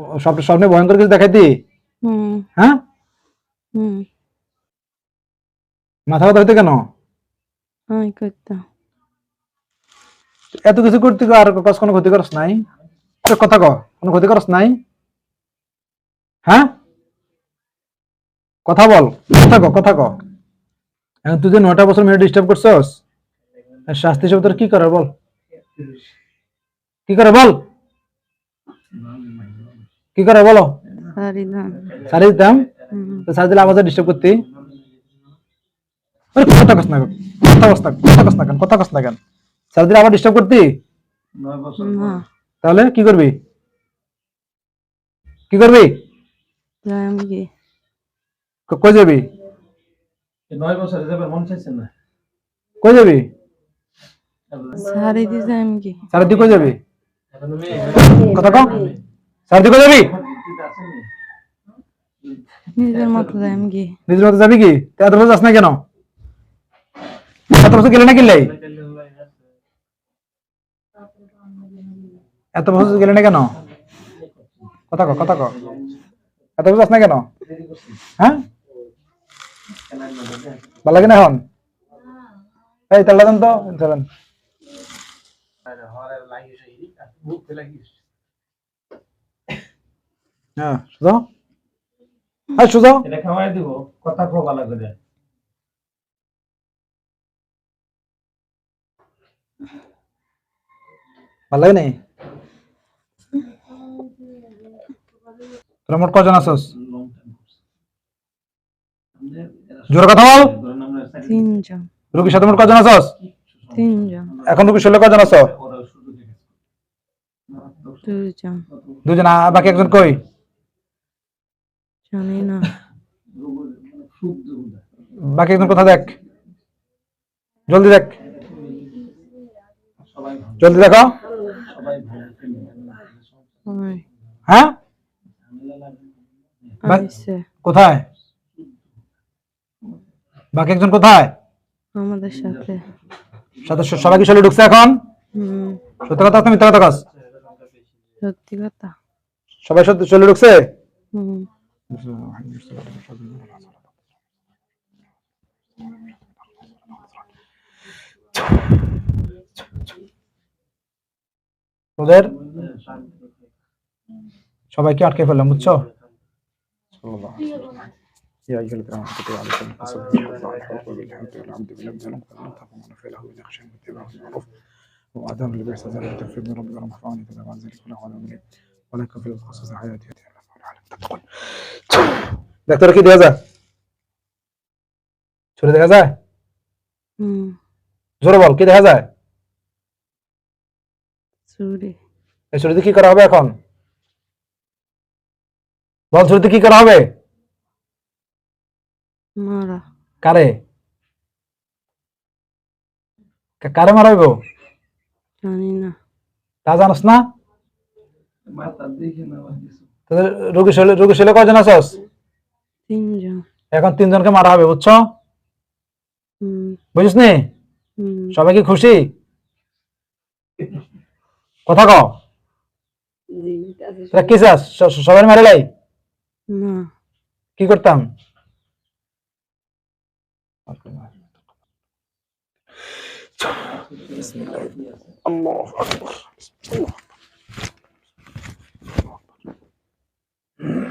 ও- স্বপ্নে ভয়ঙ্কর কিছু দেখাইতি? হুম। হ্যাঁ? মাথা ব্যথা হইতে কেন? এত কিছু করতে আর কাজ কোনো ক্ষতি করস নাই? কথা ক কোনো ক্ষতি করস নাই? হ্যাঁ? কথা বল কথা ক কথা ক। এখন তুই যে নয়টা বছর মেয়ে ডিস্টার্ব করছস শাস্তি হিসেবে তোর কি করে বল? কি করে বল? কি করে বলো? সারি দিতাম তো সারি দিলে আমাদের ডিস্টার্ব করতি? কথা কস না কথা কস না কথা কস না কেন? কথা কস না কেন? সারি দিলে আবার ডিস্টার্ব করতি? তাহলে কি করবি? কি করবি? যাই আমি কি ক- কই যাবি? নয় বছর যাবে মন চাইছে না। কই যাবি? সারি দিয়ে যাই আমি কি কই যাবি? কথা কম দি কই যাবি? নিজের মতো যাই কি নিজের মতো যাবি কি? তা এত বছর যাস না কেন? এত বছর গেলে না কিনলাই এত বছর গেলে না কেন? কথা ক কথা ক। এত বছর যাস না কেন? হ্যাঁ? ভালো লাগে না এখন? এই তাহলে দেন তো চলেন হ্যাঁ। হ্যাঁ সুজা এটা খাওয়াই দিব কথা খুব ভালো করে। ভালো লাগে নাই? তোরা মোট কজন আছস? জোর কথা বল। তিনজন। রুগীর সাথে মোট কজন আছস? তিনজন। এখন রুগীর শরীরে কজন আছো দুজন। দুজন বাকি একজন কই? জানি না। বাকি একজন কোথা দেখ? জলদি দেখ। জলদি দেখো। হ্যাঁ। কোথায়? বাকি একজন কোথায়? আমাদের সাথে। সাথে সবাই কি শরীরে ঢুকছে এখন? সত্য কথা মিথ্যা কথা কাজ সত্যি কথা। সবাই সত্যি শরীরে ঢুকছে? ওদের সবাইকে আটকে ফেললাম বুঝছো يا أيها الذين آمنوا كتب عليكم القصاص في الحق بالحق والعبد بالله ظلم فلا تقومون فعله إذا خشيتم اتباعه بالمعروف وآدم لبئس ذلك تغفر من ربك ورحمة يتبع عن ذلك ولا على أمره ولكن في القصص حياة ডাক্তার কি দেখা যায় ছুরি দেখা যায় জোরে বল কি দেখা যায় ছুরি এই ছুরিতে কি করা হবে এখন বল ছুরিতে কি করা হবে মারা কারে কারে মারাইব জানি না তা জানোস না মাথা দেখে না রোগী শৈলে রোগী শৈলে আছস তিনজন। এখন তিনজনকে মারা হবে বুঝছ? বুঝিস নি সবাই কি খুশি? কথা কও। কি চাস? সবাই মারে লাই? কি করতাম?